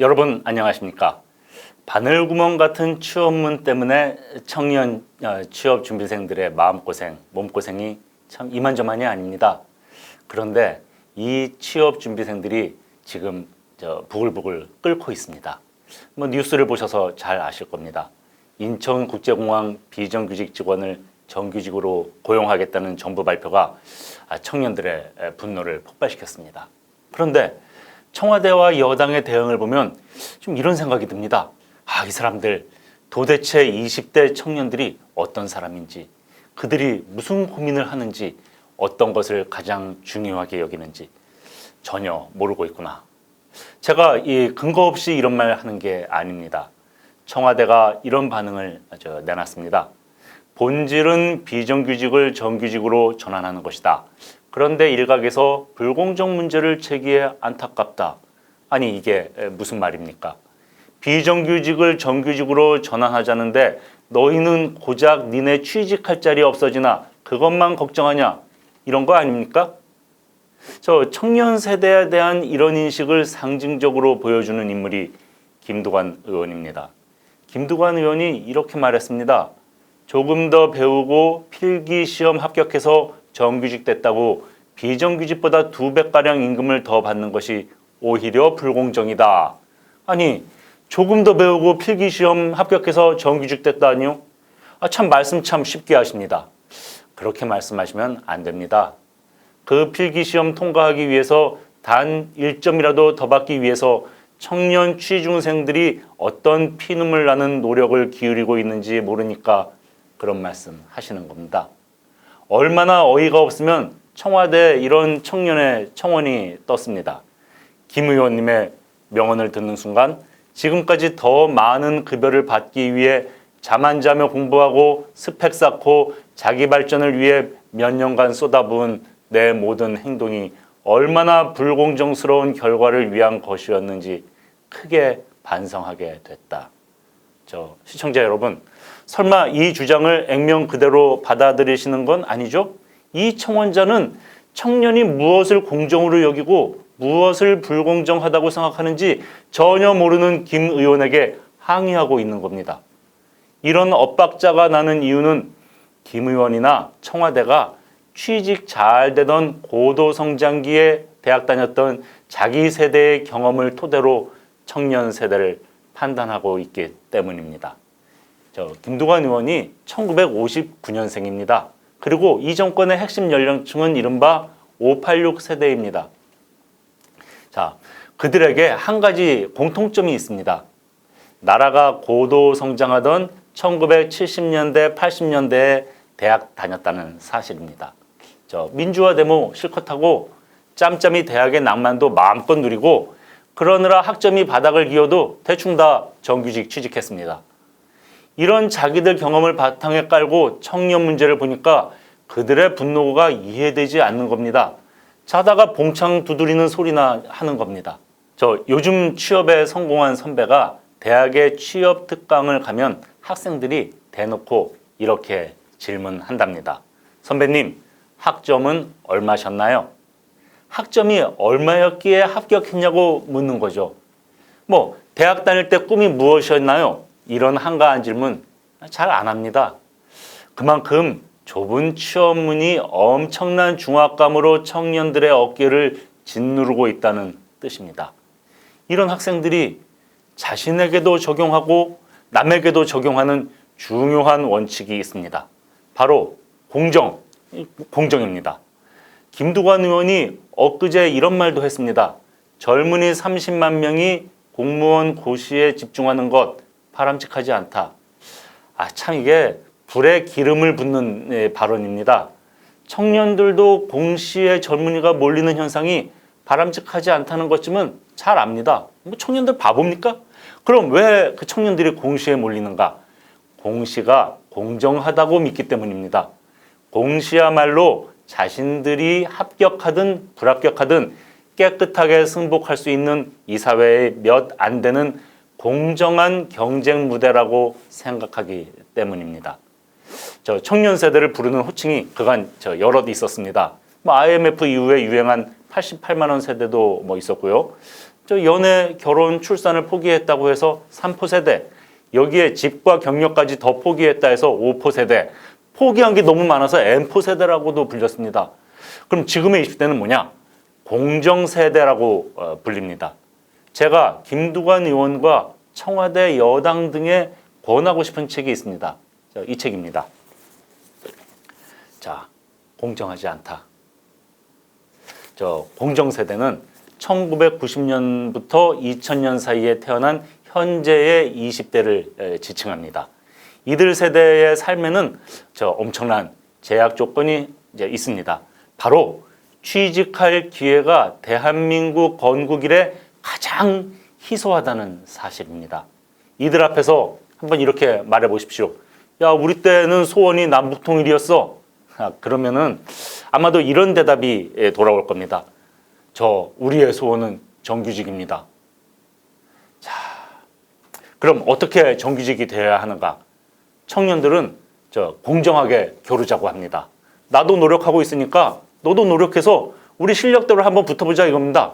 여러분 안녕하십니까? 바늘구멍 같은 취업문 때문에 청년 어, 취업 준비생들의 마음고생, 몸고생이 참 이만저만이 아닙니다. 그런데 이 취업 준비생들이 지금 저 부글부글 끓고 있습니다. 뭐 뉴스를 보셔서 잘 아실 겁니다. 인천국제공항 비정규직 직원을 정규직으로 고용하겠다는 정부 발표가 아, 청년들의 분노를 폭발시켰습니다. 그런데 청와대와 여당의 대응을 보면 좀 이런 생각이 듭니다. 아, 이 사람들 도대체 20대 청년들이 어떤 사람인지, 그들이 무슨 고민을 하는지, 어떤 것을 가장 중요하게 여기는지 전혀 모르고 있구나. 제가 이 근거 없이 이런 말 하는 게 아닙니다. 청와대가 이런 반응을 저 내놨습니다. 본질은 비정규직을 정규직으로 전환하는 것이다. 그런데 일각에서 불공정 문제를 제기해 안타깝다. 아니 이게 무슨 말입니까? 비정규직을 정규직으로 전환하자는데 너희는 고작 니네 취직할 자리 없어지나 그것만 걱정하냐 이런 거 아닙니까? 저 청년 세대에 대한 이런 인식을 상징적으로 보여주는 인물이 김두관 의원입니다. 김두관 의원이 이렇게 말했습니다. 조금 더 배우고 필기 시험 합격해서 정규직 됐다고 비정규직보다 두 배가량 임금을 더 받는 것이 오히려 불공정이다. 아니, 조금 더 배우고 필기 시험 합격해서 정규직 됐다니요? 아, 참 말씀 참 쉽게 하십니다. 그렇게 말씀하시면 안 됩니다. 그 필기 시험 통과하기 위해서 단 1점이라도 더 받기 위해서 청년 취중생들이 어떤 피눈물 나는 노력을 기울이고 있는지 모르니까 그런 말씀 하시는 겁니다. 얼마나 어이가 없으면 청와대 이런 청년의 청원이 떴습니다. 김 의원님의 명언을 듣는 순간 지금까지 더 많은 급여를 받기 위해 잠안 자며 공부하고 스펙 쌓고 자기 발전을 위해 몇 년간 쏟아부은 내 모든 행동이 얼마나 불공정스러운 결과를 위한 것이었는지 크게 반성하게 됐다. 저 시청자 여러분, 설마 이 주장을 액면 그대로 받아들이시는 건 아니죠? 이 청원자는 청년이 무엇을 공정으로 여기고 무엇을 불공정하다고 생각하는지 전혀 모르는 김 의원에게 항의하고 있는 겁니다. 이런 엇박자가 나는 이유는 김 의원이나 청와대가 취직 잘 되던 고도 성장기에 대학 다녔던 자기 세대의 경험을 토대로 청년 세대를 판단하고 있기 때문입니다. 저 김두관 의원이 1959년생입니다. 그리고 이 정권의 핵심 연령층은 이른바 586 세대입니다. 자, 그들에게 한 가지 공통점이 있습니다. 나라가 고도 성장하던 1970년대, 80년대에 대학 다녔다는 사실입니다. 저 민주화 데모 실컷 하고 짬짬이 대학의 낭만도 마음껏 누리고 그러느라 학점이 바닥을 기어도 대충 다 정규직 취직했습니다. 이런 자기들 경험을 바탕에 깔고 청년 문제를 보니까 그들의 분노가 이해되지 않는 겁니다. 자다가 봉창 두드리는 소리나 하는 겁니다. 저 요즘 취업에 성공한 선배가 대학의 취업 특강을 가면 학생들이 대놓고 이렇게 질문한답니다. 선배님, 학점은 얼마셨나요? 학점이 얼마였기에 합격했냐고 묻는 거죠. 뭐, 대학 다닐 때 꿈이 무엇이었나요? 이런 한가한 질문 잘 안 합니다. 그만큼 좁은 취업문이 엄청난 중압감으로 청년들의 어깨를 짓누르고 있다는 뜻입니다. 이런 학생들이 자신에게도 적용하고 남에게도 적용하는 중요한 원칙이 있습니다. 바로 공정, 공정입니다. 김두관 의원이 엊그제 이런 말도 했습니다. 젊은이 30만 명이 공무원 고시에 집중하는 것 바람직하지 않다. 아, 참 이게 불에 기름을 붓는 예, 발언입니다. 청년들도 공시에 젊은이가 몰리는 현상이 바람직하지 않다는 것쯤은 잘 압니다. 뭐 청년들 바보입니까? 그럼 왜 그 청년들이 공시에 몰리는가? 공시가 공정하다고 믿기 때문입니다. 공시야말로 자신들이 합격하든 불합격하든 깨끗하게 승복할 수 있는 이 사회의 몇 안 되는 공정한 경쟁 무대라고 생각하기 때문입니다. 저 청년 세대를 부르는 호칭이 그간 저 여럿 있었습니다. 뭐 IMF 이후에 유행한 88만 원 세대도 뭐 있었고요. 저 연애, 결혼, 출산을 포기했다고 해서 3포 세대, 여기에 집과 경력까지 더 포기했다 해서 5포 세대, 포기한 게 너무 많아서 M포 세대라고도 불렸습니다. 그럼 지금의 20대는 뭐냐? 공정 세대라고 어, 불립니다. 제가 김두관 의원과 청와대 여당 등에 권하고 싶은 책이 있습니다. 자, 이 책입니다. 자, 공정하지 않다. 저 공정 세대는 1990년부터 2000년 사이에 태어난 현재의 20대를 지칭합니다. 이들 세대의 삶에는 저 엄청난 제약 조건이 이제 있습니다. 바로 취직할 기회가 대한민국 건국 이래 가장 희소하다는 사실입니다. 이들 앞에서 한번 이렇게 말해 보십시오. 야, 우리 때는 소원이 남북 통일이었어. 아, 그러면은 아마도 이런 대답이 예, 돌아올 겁니다. 저 우리의 소원은 정규직입니다. 자, 그럼 어떻게 정규직이 되어야 하는가? 청년들은 저 공정하게 겨루자고 합니다. 나도 노력하고 있으니까 너도 노력해서 우리 실력대로 한번 붙어보자 이겁니다.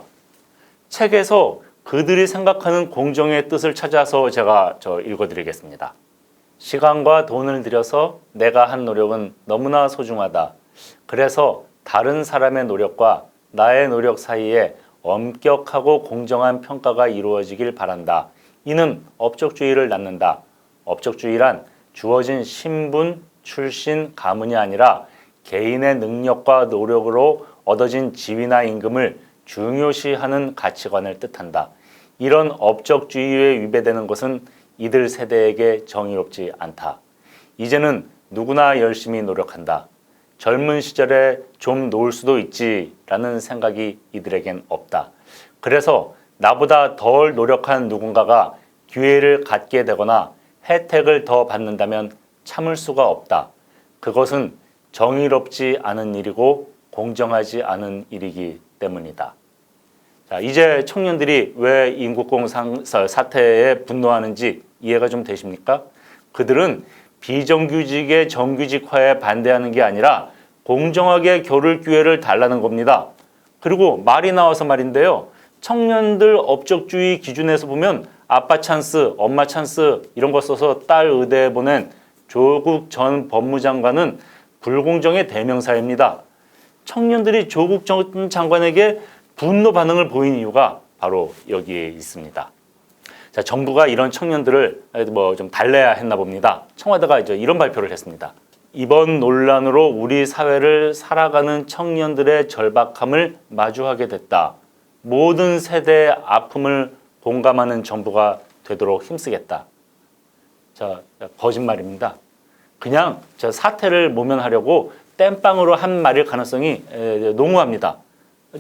책에서 그들이 생각하는 공정의 뜻을 찾아서 제가 저 읽어드리겠습니다. 시간과 돈을 들여서 내가 한 노력은 너무나 소중하다. 그래서 다른 사람의 노력과 나의 노력 사이에 엄격하고 공정한 평가가 이루어지길 바란다. 이는 업적주의를 낳는다. 업적주의란 주어진 신분, 출신, 가문이 아니라 개인의 능력과 노력으로 얻어진 지위나 임금을 중요시하는 가치관을 뜻한다. 이런 업적주의에 위배되는 것은 이들 세대에게 정의롭지 않다. 이제는 누구나 열심히 노력한다. 젊은 시절에 좀 놓을 수도 있지라는 생각이 이들에겐 없다. 그래서 나보다 덜 노력한 누군가가 기회를 갖게 되거나 혜택을 더 받는다면 참을 수가 없다. 그것은 정의롭지 않은 일이고 공정하지 않은 일이기 때문이다. 자, 이제 청년들이 왜 인국공 상- 사태에 분노하는지 이해가 좀 되십니까? 그들은 비정규직의 정규직화에 반대하는 게 아니라 공정하게 겨룰 기회를 달라는 겁니다. 그리고 말이 나와서 말인데요. 청년들 업적주의 기준에서 보면 아빠 찬스, 엄마 찬스 이런 거 써서 딸 의대에 보낸 조국 전 법무장관은 불공정의 대명사입니다. 청년들이 조국 전 장관에게 분노 반응을 보인 이유가 바로 여기에 있습니다. 자, 정부가 이런 청년들을 뭐 좀 달래야 했나 봅니다. 청와대가 이제 이런 발표를 했습니다. 이번 논란으로 우리 사회를 살아가는 청년들의 절박함을 마주하게 됐다. 모든 세대의 아픔을 공감하는 정부가 되도록 힘쓰겠다. 자, 거짓말입니다. 그냥 저 사태를 모면하려고 땜빵으로 한 말일 가능성이 에, 농후합니다.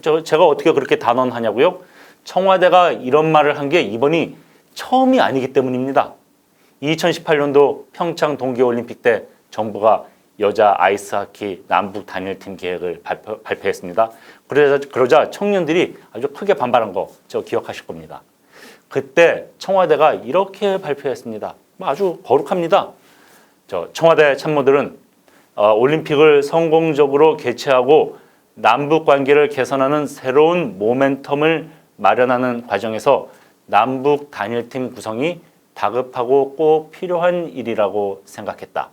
저 제가 어떻게 그렇게 단언하냐고요? 청와대가 이런 말을 한 게 이번이 처음이 아니기 때문입니다. 2018년도 평창 동계올림픽 때 정부가 여자 아이스하키 남북 단일팀 계획을 발표, 발표했습니다. 그러자, 그러자 청년들이 아주 크게 반발한 거 저 기억하실 겁니다. 그때 청와대가 이렇게 발표했습니다. 뭐 아주 거룩합니다. 저 청와대 참모들은 어, 올림픽을 성공적으로 개최하고 남북 관계를 개선하는 새로운 모멘텀을 마련하는 과정에서 남북 단일팀 구성이 다급하고 꼭 필요한 일이라고 생각했다.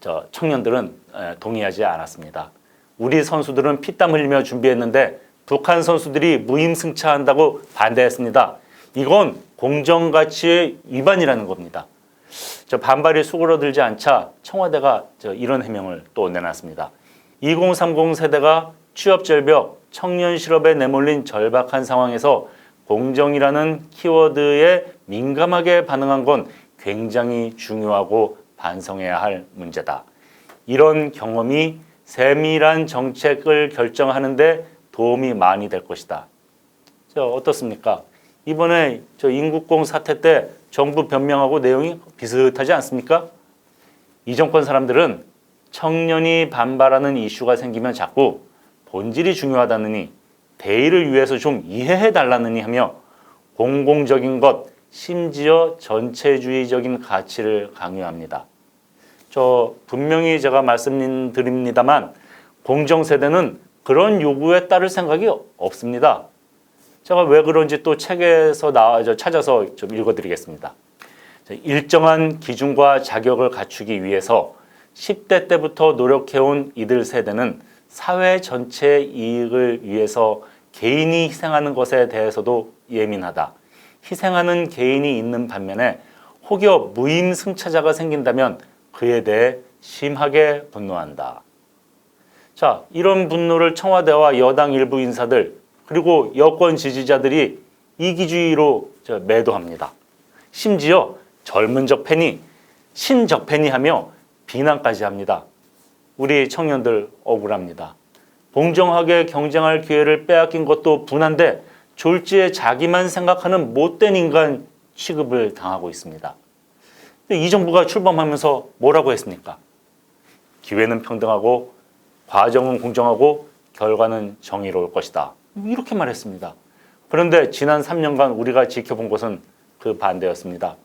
저 청년들은 에, 동의하지 않았습니다. 우리 선수들은 피땀 흘리며 준비했는데 북한 선수들이 무임승차한다고 반대했습니다. 이건 공정 가치의 위반이라는 겁니다. 저 반발이 수그러들지 않자 청와대가 저 이런 해명을 또 내놨습니다. 2030 세대가 취업 절벽, 청년 실업에 내몰린 절박한 상황에서 공정이라는 키워드에 민감하게 반응한 건 굉장히 중요하고 반성해야 할 문제다. 이런 경험이 세밀한 정책을 결정하는데 도움이 많이 될 것이다. 저 어떻습니까? 이번에 저 인국공 사태 때 정부 변명하고 내용이 비슷하지 않습니까? 이 정권 사람들은 청년이 반발하는 이슈가 생기면 자꾸 본질이 중요하다느니 대의를 위해서 좀 이해해 달라느니 하며 공공적인 것 심지어 전체주의적인 가치를 강요합니다. 저 분명히 제가 말씀드립니다만 공정 세대는 그런 요구에 따를 생각이 없습니다. 제가 왜 그런지 또 책에서 나와 저 찾아서 좀 읽어드리겠습니다. 자, 일정한 기준과 자격을 갖추기 위해서 10대 때부터 노력해온 이들 세대는 사회 전체의 이익을 위해서 개인이 희생하는 것에 대해서도 예민하다. 희생하는 개인이 있는 반면에 혹여 무임승차자가 생긴다면 그에 대해 심하게 분노한다. 자, 이런 분노를 청와대와 여당 일부 인사들 그리고 여권 지지자들이 이기주의로 저 매도합니다. 심지어 젊은 적팬이 신적팬이 하며 비난까지 합니다. 우리 청년들 억울합니다. 공정하게 경쟁할 기회를 빼앗긴 것도 분한데 졸지에 자기만 생각하는 못된 인간 취급을 당하고 있습니다. 이 정부가 출범하면서 뭐라고 했습니까? 기회는 평등하고 과정은 공정하고 결과는 정의로울 것이다. 이렇게 말했습니다. 그런데 지난 3년간 우리가 지켜본 것은 그 반대였습니다.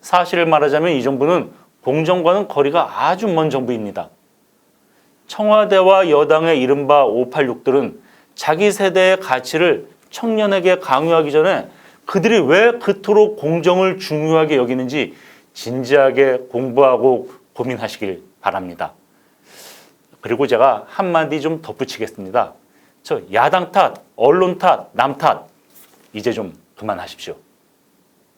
사실을 말하자면 이 정부는 공정과는 거리가 아주 먼 정부입니다. 청와대와 여당의 이른바 586들은 자기 세대의 가치를 청년에게 강요하기 전에 그들이 왜 그토록 공정을 중요하게 여기는지 진지하게 공부하고 고민하시길 바랍니다. 그리고 제가 한마디 좀 덧붙이겠습니다. 저 야당 탓, 언론 탓, 남 탓, 이제 좀 그만하십시오.